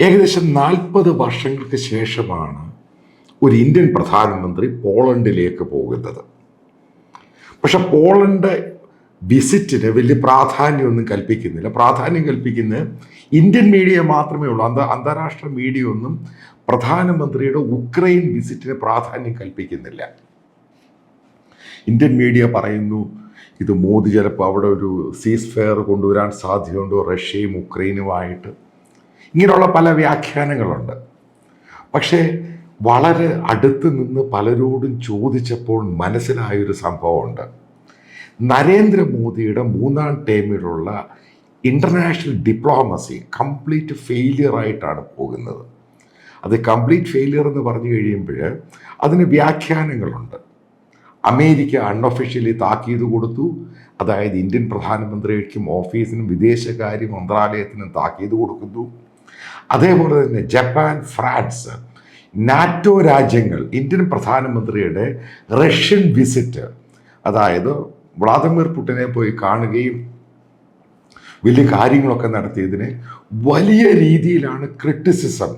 ഏകദേശം നാൽപ്പത് വർഷങ്ങൾക്ക് ശേഷമാണ് ഒരു ഇന്ത്യൻ പ്രധാനമന്ത്രി പോളണ്ടിലേക്ക് പോകുന്നത്. പക്ഷെ പോളണ്ട് വിസിറ്റിന് വലിയ പ്രാധാന്യമൊന്നും കൽപ്പിക്കുന്നില്ല. പ്രാധാന്യം കൽപ്പിക്കുന്ന ഇന്ത്യൻ മീഡിയ മാത്രമേ ഉള്ളൂ. അന്ത അന്താരാഷ്ട്ര മീഡിയ ഒന്നും പ്രധാനമന്ത്രിയുടെ ഉക്രൈൻ വിസിറ്റിന് പ്രാധാന്യം കൽപ്പിക്കുന്നില്ല. ഇന്ത്യൻ മീഡിയ പറയുന്നു ഇത് മോദി ചിലപ്പോൾ അവിടെ ഒരു സീസ് ഫെയർ കൊണ്ടുവരാൻ സാധ്യതയുണ്ടോ? റഷ്യയും ഉക്രൈനുമായിട്ട് ഇങ്ങനെയുള്ള പല വ്യാഖ്യാനങ്ങളുണ്ട്. പക്ഷേ വളരെ അടുത്ത് നിന്ന് പലരോടും ചോദിച്ചപ്പോൾ മനസ്സിലായൊരു സംഭവമുണ്ട്. നരേന്ദ്രമോദിയുടെ മൂന്നാം ടേമിലുള്ള ഇന്റർനാഷണൽ ഡിപ്ലോമസി കംപ്ലീറ്റ് ഫെയിലിയർ ആയിട്ടാണ് പോകുന്നത്. അത് കംപ്ലീറ്റ് ഫെയിലിയർ എന്ന് പറഞ്ഞു കഴിയുമ്പോൾ അതിന് വ്യാഖ്യാനങ്ങളുണ്ട്. അമേരിക്ക അൺഒഫീഷ്യലി താക്കീത് കൊടുത്തു. അതായത് ഇന്ത്യൻ പ്രധാനമന്ത്രിക്കും ഓഫീസിനും വിദേശകാര്യ മന്ത്രാലയത്തിനും താക്കീത് കൊടുക്കുന്നു. അതേപോലെ തന്നെ ജപ്പാൻ ഫ്രാൻസ് നാറ്റോ രാജ്യങ്ങൾ ഇന്ത്യൻ പ്രധാനമന്ത്രിയുടെ റഷ്യൻ വിസിറ്റ് അതായത് വ്ളാദിമിർ പുട്ടിനെ പോയി കാണുകയും വലിയ കാര്യങ്ങളൊക്കെ നടത്തിയതിന് വലിയ രീതിയിലാണ് ക്രിറ്റിസിസം.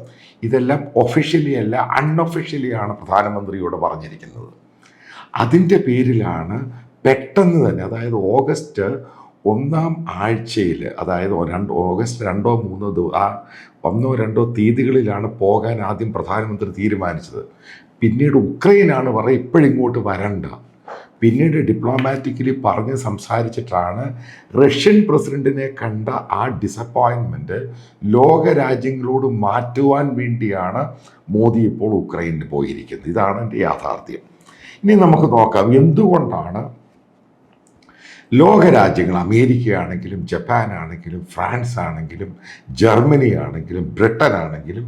ഇതെല്ലാം ഒഫീഷ്യലി അല്ല അൺഒഫീഷ്യലി ആണ് പ്രധാനമന്ത്രിയോട് പറഞ്ഞിരിക്കുന്നത്. അതിന്റെ പേരിലാണ് പെട്ടെന്ന് തന്നെ അതായത് ഓഗസ്റ്റ് ഒന്നാം ആഴ്ചയിൽ അതായത് രണ്ട് ഓഗസ്റ്റ് രണ്ടോ മൂന്നോ ദിവ ആ ഒന്നോ രണ്ടോ തീയതികളിലാണ് പോകാൻ ആദ്യം പ്രധാനമന്ത്രി തീരുമാനിച്ചത്. പിന്നീട് ഉക്രൈനാണ് പറയുക ഇപ്പോഴിങ്ങോട്ട് വരണ്ട. പിന്നീട് ഡിപ്ലോമാറ്റിക്കലി പറഞ്ഞ് സംസാരിച്ചിട്ടാണ് റഷ്യൻ പ്രസിഡന്റിനെ കണ്ട ആ ഡിസപ്പോയിൻമെന്റ് ലോക രാജ്യങ്ങളോട് മാറ്റുവാൻ വേണ്ടിയാണ് മോദി ഇപ്പോൾ ഉക്രൈനിൽ പോയിരിക്കുന്നത്. ഇതാണ് എന്റെ യാഥാർത്ഥ്യം. ഇനി നമുക്ക് നോക്കാം എന്തുകൊണ്ടാണ് ലോകരാജ്യങ്ങൾ അമേരിക്കയാണെങ്കിലും ജപ്പാൻ ആണെങ്കിലും ഫ്രാൻസ് ആണെങ്കിലും ജർമ്മനി ആണെങ്കിലും ബ്രിട്ടൻ ആണെങ്കിലും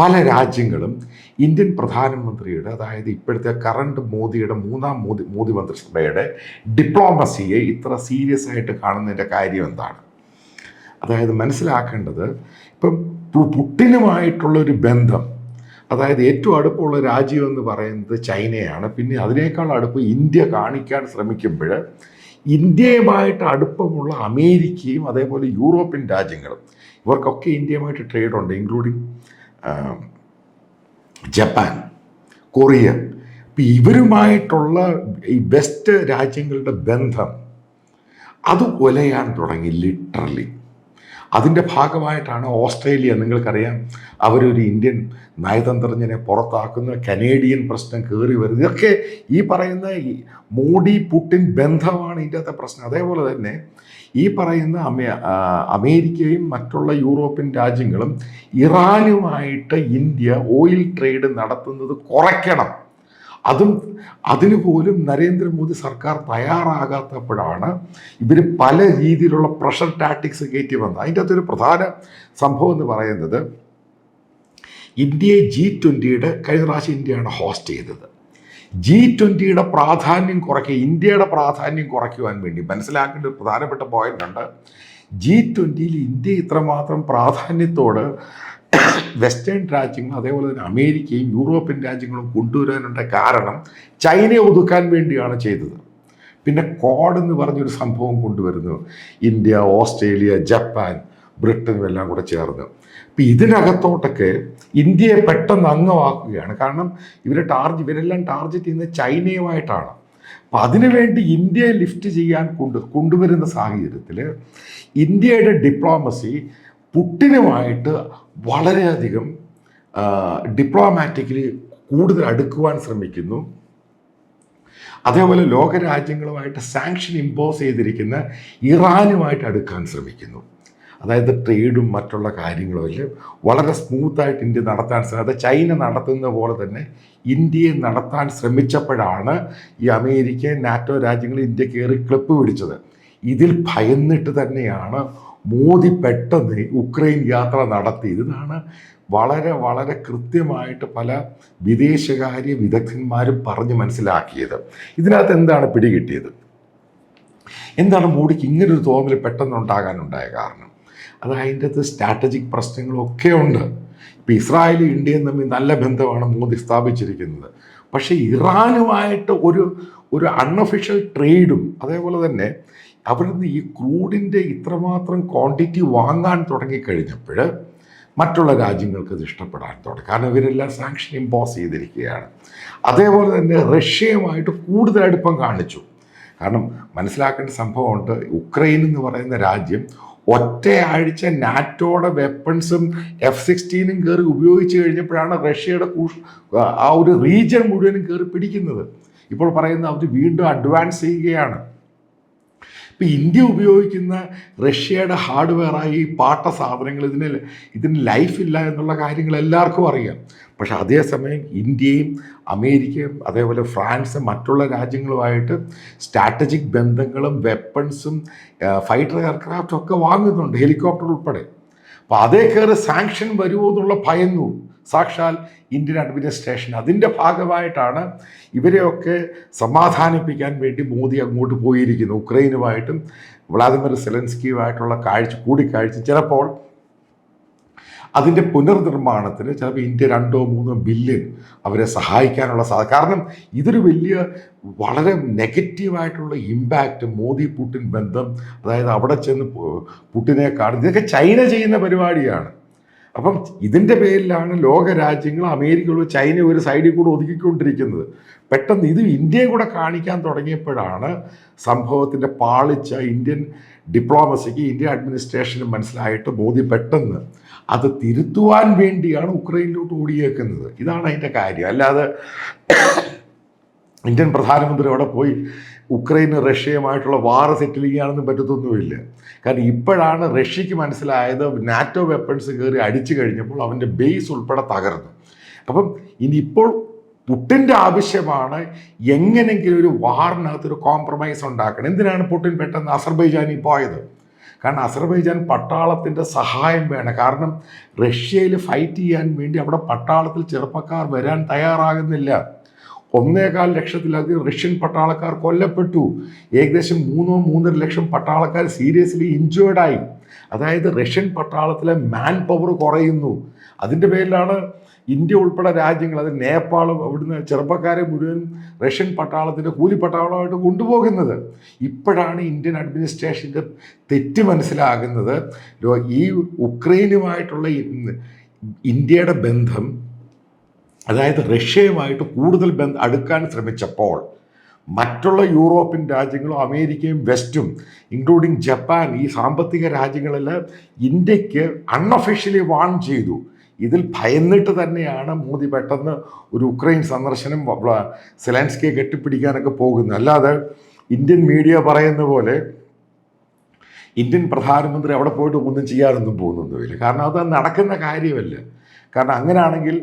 പല രാജ്യങ്ങളും ഇന്ത്യൻ പ്രധാനമന്ത്രിയുടെ അതായത് ഇപ്പോഴത്തെ കറണ്ട് മോദിയുടെ മൂന്നാം മോദി മോദി മന്ത്രിസഭയുടെ ഡിപ്ലോമസിയെ ഇത്ര സീരിയസ് ആയിട്ട് കാണുന്നതിന്റെ കാര്യം എന്താണ്? അതായത് മനസ്സിലാക്കേണ്ടത് ഇപ്പം പുട്ടിനുമായിട്ടുള്ളൊരു ബന്ധം അതായത് ഏറ്റവും അടുപ്പമുള്ള രാജ്യം എന്ന് പറയുന്നത് ചൈനയാണ്. പിന്നെ അതിനേക്കാൾ അടുപ്പ് ഇന്ത്യ കാണിക്കാൻ ശ്രമിക്കുമ്പോൾ ഇന്ത്യയുമായിട്ട് അടുപ്പമുള്ള അമേരിക്കയും അതേപോലെ യൂറോപ്യൻ രാജ്യങ്ങളും ഇവർക്കൊക്കെ ഇന്ത്യയുമായിട്ട് ട്രേഡ് ഉണ്ട് ഇൻക്ലൂഡിങ് ജപ്പാൻ കൊറിയ. ഇപ്പം ഇവരുമായിട്ടുള്ള ഈ വെസ്റ്റ് രാജ്യങ്ങളുടെ ബന്ധം അത് ഒലയാൻ തുടങ്ങി ലിറ്ററലി അതിന്റെ ഭാഗമായിട്ടാണ് ഓസ്ട്രേലിയ നിങ്ങൾക്കറിയാം അവരൊരു ഇന്ത്യൻ നയതന്ത്രജ്ഞനെ പുറത്താക്കുന്ന കനേഡിയൻ പ്രശ്നം കയറി വരുന്നത്. ഇതൊക്കെ ഈ പറയുന്ന മോഡി പുട്ടിൻ ബന്ധമാണ് ഇതിന്റെ പ്രശ്നം. അതേപോലെ തന്നെ ഈ പറയുന്ന അമേരിക്കയും മറ്റുള്ള യൂറോപ്യൻ രാജ്യങ്ങളും ഇറാനുമായിട്ട് ഇന്ത്യ ഓയിൽ ട്രേഡ് നടത്തുന്നത് കുറയ്ക്കണം. അതും അതിനുപോലും നരേന്ദ്രമോദി സർക്കാർ തയ്യാറാകാത്തപ്പോഴാണ് ഇവർ പല രീതിയിലുള്ള പ്രഷർ ടാക്ടിക്സ് കയറ്റി വന്നത്. അതിന്റെ അകത്തൊരു പ്രധാന സംഭവം എന്ന് പറയുന്നത് ഇന്ത്യയെ ജി ട്വന്റിയുടെ കഴിഞ്ഞ പ്രാവശ്യം ഇന്ത്യയാണ് ഹോസ്റ്റ് ചെയ്തത്. ജി ട്വന്റിയുടെ പ്രാധാന്യം കുറയ്ക്കുക ഇന്ത്യയുടെ പ്രാധാന്യം കുറയ്ക്കുവാൻ വേണ്ടി മനസ്സിലാക്കേണ്ട ഒരു പ്രധാനപ്പെട്ട പോയിന്റ് ഉണ്ട്. ജി ട്വന്റിയിൽ ഇന്ത്യ ഇത്രമാത്രം പ്രാധാന്യത്തോട് വെസ്റ്റേൺ രാജ്യങ്ങൾ അതേപോലെ തന്നെ അമേരിക്കയും യൂറോപ്യൻ രാജ്യങ്ങളും കൊണ്ടുവരാനുള്ള കാരണം ചൈനയെ ഒതുക്കാൻ വേണ്ടിയാണ് ചെയ്തത്. പിന്നെ കോഡ് എന്ന് പറഞ്ഞൊരു സംഭവം കൊണ്ടുവരുന്നു. ഇന്ത്യ ഓസ്ട്രേലിയ ജപ്പാൻ ബ്രിട്ടനും എല്ലാം കൂടെ ചേർന്ന്. അപ്പം ഇതിനകത്തോട്ടൊക്കെ ഇന്ത്യയെ പെട്ടെന്ന് അംഗമാക്കുകയാണ്. കാരണം ഇവരെ ടാർജ് ഇവരെല്ലാം ടാർഗറ്റ് ചെയ്യുന്നത് ചൈനയുമായിട്ടാണ്. അപ്പം അതിനുവേണ്ടി ഇന്ത്യയെ ലിഫ്റ്റ് ചെയ്യാൻ കൊണ്ട് കൊണ്ടുവരുന്ന സാഹചര്യത്തിൽ ഇന്ത്യയുടെ ഡിപ്ലോമസി പുട്ടിനുമായിട്ട് വളരെയധികം ഡിപ്ലോമാറ്റിക്കലി കൂടുതൽ അടുക്കുവാൻ ശ്രമിക്കുന്നു. അതേപോലെ ലോകരാജ്യങ്ങളുമായിട്ട് സാങ്ഷൻ ഇമ്പോസ് ചെയ്തിരിക്കുന്ന ഇറാനുമായിട്ട് അടുക്കാൻ ശ്രമിക്കുന്നു. അതായത് ട്രേഡും മറ്റുള്ള കാര്യങ്ങളും എല്ലാം വളരെ സ്മൂത്തായിട്ട് ഇന്ത്യ നടത്താൻ ശ്രമിച്ചത് ചൈന നടത്തുന്ന പോലെ തന്നെ ഇന്ത്യയെ നടത്താൻ ശ്രമിച്ചപ്പോഴാണ് ഈ അമേരിക്ക നാറ്റോ രാജ്യങ്ങൾ ഇന്ത്യ കയറി ക്ലിപ്പ് പിടിച്ചത്. ഇതിൽ ഭയന്നിട്ട് തന്നെയാണ് മോദി പെട്ടെന്ന് ഉക്രൈൻ യാത്ര നടത്തിയത്. ഇതാണ് വളരെ വളരെ കൃത്യമായിട്ട് പല വിദേശകാര്യ വിദഗ്ധന്മാരും പറഞ്ഞ് മനസ്സിലാക്കിയത്. ഇതിനകത്ത് എന്താണ് പിടികിട്ടിയത്? എന്താണ് മോഡിക്ക് ഇങ്ങനൊരു തോന്നൽ പെട്ടെന്ന് ഉണ്ടാകാനുണ്ടായ കാരണം? അത് അതിന്റെ അകത്ത് സ്ട്രാറ്റജിക് പ്രശ്നങ്ങളൊക്കെ ഉണ്ട്. ഇപ്പം ഇസ്രായേലും ഇന്ത്യയും തമ്മിൽ നല്ല ബന്ധമാണ് മോദി സ്ഥാപിച്ചിരിക്കുന്നത്. പക്ഷേ ഇറാനുമായിട്ട് ഒരു ഒരു അൺഒഫീഷ്യൽ ട്രേഡും അതേപോലെ തന്നെ അവിടുന്ന് ഈ ക്രൂഡിന്റെ ഇത്രമാത്രം ക്വാണ്ടിറ്റി വാങ്ങാൻ തുടങ്ങിക്കഴിഞ്ഞപ്പോൾ മറ്റുള്ള രാജ്യങ്ങൾക്ക് ഇത് ഇഷ്ടപ്പെടാൻ തുടങ്ങി. കാരണം ഇവരെല്ലാം സാങ്ഷൻ ഇമ്പോസ് ചെയ്തിരിക്കുകയാണ്. അതേപോലെ തന്നെ റഷ്യയുമായിട്ട് കൂടുതൽ അടുപ്പം കാണിച്ചു. കാരണം മനസ്സിലാക്കേണ്ട സംഭവമുണ്ട് ഉക്രൈൻ എന്ന് പറയുന്ന രാജ്യം ഒറ്റയാഴ്ച നാറ്റോയുടെ വെപ്പൺസും എഫ് സിക്സ്റ്റീനും കയറി ഉപയോഗിച്ച് കഴിഞ്ഞപ്പോഴാണ് റഷ്യയുടെ ആ ഒരു റീജിയൻ മുഴുവനും കയറി പിടിക്കുന്നത്. ഇപ്പോൾ പറയുന്ന അവർ വീണ്ടും അഡ്വാൻസ് ചെയ്യുകയാണ്. ഇപ്പം ഇന്ത്യ ഉപയോഗിക്കുന്ന റഷ്യയുടെ ഹാർഡ്വെയറായ പാട്ട സാധനങ്ങൾ ഇതിന് ഇതിന് ലൈഫില്ല എന്നുള്ള കാര്യങ്ങൾ എല്ലാവർക്കും അറിയാം. പക്ഷേ അതേസമയം ഇന്ത്യയും അമേരിക്കയും അതേപോലെ ഫ്രാൻസും മറ്റുള്ള രാജ്യങ്ങളുമായിട്ട് സ്ട്രാറ്റജിക് ബന്ധങ്ങളും വെപ്പൺസും ഫൈറ്റർ എയർക്രാഫ്റ്റും ഒക്കെ വാങ്ങുന്നുണ്ട് ഹെലികോപ്റ്റർ ഉൾപ്പെടെ. അപ്പോൾ അതേ കയറി സാങ്ഷൻ വരുമോ എന്നുള്ള ഭയന്നു. സാക്ഷാൽ ഇന്ത്യൻ അഡ്മിനിസ്ട്രേഷൻ അതിന്റെ ഭാഗമായിട്ടാണ് ഇവരെയൊക്കെ സമാധാനിപ്പിക്കാൻ വേണ്ടി മോദി അങ്ങോട്ട് പോയിരിക്കുന്നു. ഉക്രൈനുമായിട്ടും വ്ളാദിമിർ സെലൻസ്കിയുമായിട്ടുള്ള കാഴ്ച കൂടിക്കാഴ്ച. ചിലപ്പോൾ അതിന്റെ പുനർനിർമ്മാണത്തിന് ചിലപ്പോൾ ഇന്ത്യ രണ്ടോ മൂന്നോ ബില്യൺ അവരെ സഹായിക്കാനുള്ള സാധ്യത കാരണം ഇതൊരു വലിയ വളരെ നെഗറ്റീവായിട്ടുള്ള ഇമ്പാക്റ്റ് മോദി പുട്ടിൻ ബന്ധം അതായത് അവിടെ ചെന്ന് പുട്ടിനെ കാണുന്നത് ഇതൊക്കെ ചൈന ചെയ്യുന്ന പരിപാടിയാണ്. അപ്പം ഇതിന്റെ പേരിലാണ് ലോക രാജ്യങ്ങൾ അമേരിക്കയുള്ള ചൈന ഒരു സൈഡിൽ കൂടെ ഒതുക്കിക്കൊണ്ടിരിക്കുന്നത്. പെട്ടെന്ന് ഇത് ഇന്ത്യയെ കൂടെ കാണിക്കാൻ തുടങ്ങിയപ്പോഴാണ് സംഭവത്തിന്റെ പാളിച്ച ഇന്ത്യൻ ഡിപ്ലോമസിക്ക് ഇന്ത്യൻ അഡ്മിനിസ്ട്രേഷന് മനസ്സിലായിട്ട് മോദി പെട്ടെന്ന് അത് തിരുത്തുവാൻ വേണ്ടിയാണ് ഉക്രൈനിലോട്ട് ഓടിയേക്കുന്നത്. ഇതാണ് അതിന്റെ കാര്യം. അല്ലാതെ ഇന്ത്യൻ പ്രധാനമന്ത്രി അവിടെ പോയി ഉക്രൈന് റഷ്യയുമായിട്ടുള്ള വാർ സെറ്റിൽ ചെയ്യാനൊന്നും പറ്റത്തൊന്നുമില്ല. കാരണം ഇപ്പോഴാണ് റഷ്യക്ക് മനസ്സിലായത് നാറ്റോ വെപ്പൺസ് കയറി അടിച്ചു കഴിഞ്ഞപ്പോൾ അവന്റെ ബേസ് ഉൾപ്പെടെ തകർന്നു. അപ്പം ഇനിയിപ്പോൾ പുട്ടിന്റെ ആവശ്യമാണ് എങ്ങനെങ്കിലും ഒരു വാറിനകത്ത് ഒരു കോംപ്രമൈസ് ഉണ്ടാക്കണം. എന്തിനാണ് പുട്ടിൻ പെട്ടെന്ന് അസർബൈജാനിൽ പോയത്? കാരണം അസർബൈജാൻ പട്ടാളത്തിന്റെ സഹായം വേണം. കാരണം റഷ്യയിൽ ഫൈറ്റ് ചെയ്യാൻ വേണ്ടി അവിടെ പട്ടാളത്തിൽ ചെറുപ്പക്കാർ വരാൻ തയ്യാറാകുന്നില്ല. ഒന്നേകാൽ ലക്ഷത്തിലധികം റഷ്യൻ പട്ടാളക്കാർ കൊല്ലപ്പെട്ടു. ഏകദേശം മൂന്നോ മൂന്നര ലക്ഷം പട്ടാളക്കാർ സീരിയസ്ലി ഇഞ്ചേർഡായി അതായത് റഷ്യൻ പട്ടാളത്തിലെ മാൻ പവർ കുറയുന്നു. അതിന്റെ പേരിലാണ് ഇന്ത്യ ഉൾപ്പെടെ രാജ്യങ്ങൾ അത് നേപ്പാളും അവിടുന്ന് ചെറുപ്പക്കാരെ മുഴുവൻ റഷ്യൻ പട്ടാളത്തിന്റെ കൂലി പട്ടാളമായിട്ട് കൊണ്ടുപോകുന്നത്. ഇപ്പോഴാണ് ഇന്ത്യൻ അഡ്മിനിസ്ട്രേഷന്റെ തെറ്റ് മനസ്സിലാകുന്നത്. ഈ ഉക്രൈനുമായിട്ടുള്ള ഇന്ത്യയുടെ ബന്ധം അതായത് റഷ്യയുമായിട്ട് കൂടുതൽ ബന്ധ അടുക്കാൻ ശ്രമിച്ചപ്പോൾ മറ്റുള്ള യൂറോപ്യൻ രാജ്യങ്ങളും അമേരിക്കയും വെസ്റ്റും ഇൻക്ലൂഡിങ് ജപ്പാൻ ഈ സാമ്പത്തിക രാജ്യങ്ങളെല്ലാം ഇന്ത്യയ്ക്ക് അൺഒഫീഷ്യലി വാൺ ചെയ്തു. ഇതിൽ ഭയന്നിട്ട് തന്നെയാണ് മോദി പെട്ടെന്ന് ഒരു ഉക്രൈൻ സന്ദർശനം സെലൻസ്കിയെ കെട്ടിപ്പിടിക്കാനൊക്കെ പോകുന്നത്. അല്ലാതെ ഇന്ത്യൻ മീഡിയ പറയുന്ന പോലെ ഇന്ത്യൻ പ്രധാനമന്ത്രി അവിടെ പോയിട്ട് ഒന്നും ചെയ്യാനൊന്നും പോകുന്നൊന്നുമില്ല. കാരണം അത് നടക്കുന്ന കാര്യമല്ല. കാരണം അങ്ങനെയാണെങ്കിൽ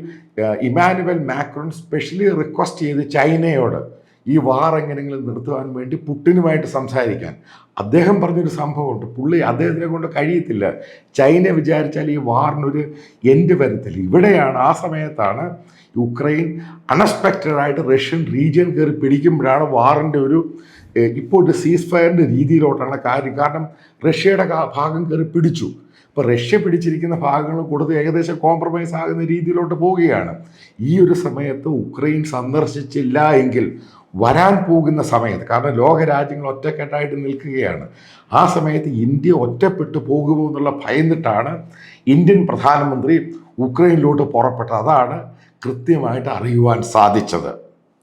ഇമാനുവൽ മാക്രോൺ സ്പെഷ്യലി റിക്വസ്റ്റ് ചെയ്ത് ചൈനയോട് ഈ വാർ എങ്ങനെയെങ്കിലും നിർത്തുവാൻ വേണ്ടി പുട്ടിനുമായിട്ട് സംസാരിക്കാൻ. അദ്ദേഹം പറഞ്ഞൊരു സംഭവമുണ്ട്. പുള്ളി അദ്ദേഹത്തിനെ കൊണ്ട് കഴിയത്തില്ല. ചൈന വിചാരിച്ചാൽ ഈ വാറിനൊരു എൻഡ് വരത്തില്ല. ഇവിടെയാണ് ആ സമയത്താണ് യുക്രൈൻ അൺഎക്സ്പെക്റ്റഡ് ആയിട്ട് റഷ്യൻ റീജിയൻ കയറി പിടിക്കുമ്പോഴാണ് വാറിന്റെ ഒരു ഇപ്പോൾ ഒരു സീസ് ഫയറിന്റെ രീതിയിലോട്ടാണ് കാര്യം. കാരണം റഷ്യയുടെ ഭാഗം കയറി പിടിച്ചു. ഇപ്പോൾ റഷ്യ പിടിച്ചിരിക്കുന്ന ഭാഗങ്ങൾ കൂടുതൽ ഏകദേശം കോംപ്രമൈസ് ആകുന്ന രീതിയിലോട്ട് പോവുകയാണ്. ഈ ഒരു സമയത്ത് ഉക്രൈൻ സന്ദർശിച്ചില്ല എങ്കിൽ വരാൻ പോകുന്ന സമയത്ത് കാരണം ലോകരാജ്യങ്ങൾ ഒറ്റക്കെട്ടായിട്ട് നിൽക്കുകയാണ്. ആ സമയത്ത് ഇന്ത്യ ഒറ്റപ്പെട്ടു പോകുമോ എന്നുള്ള ഭയന്നിട്ടാണ് ഇന്ത്യൻ പ്രധാനമന്ത്രി ഉക്രൈനിലോട്ട് പുറപ്പെട്ടത്. അതാണ് കൃത്യമായിട്ട് അറിയുവാൻ സാധിച്ചത്.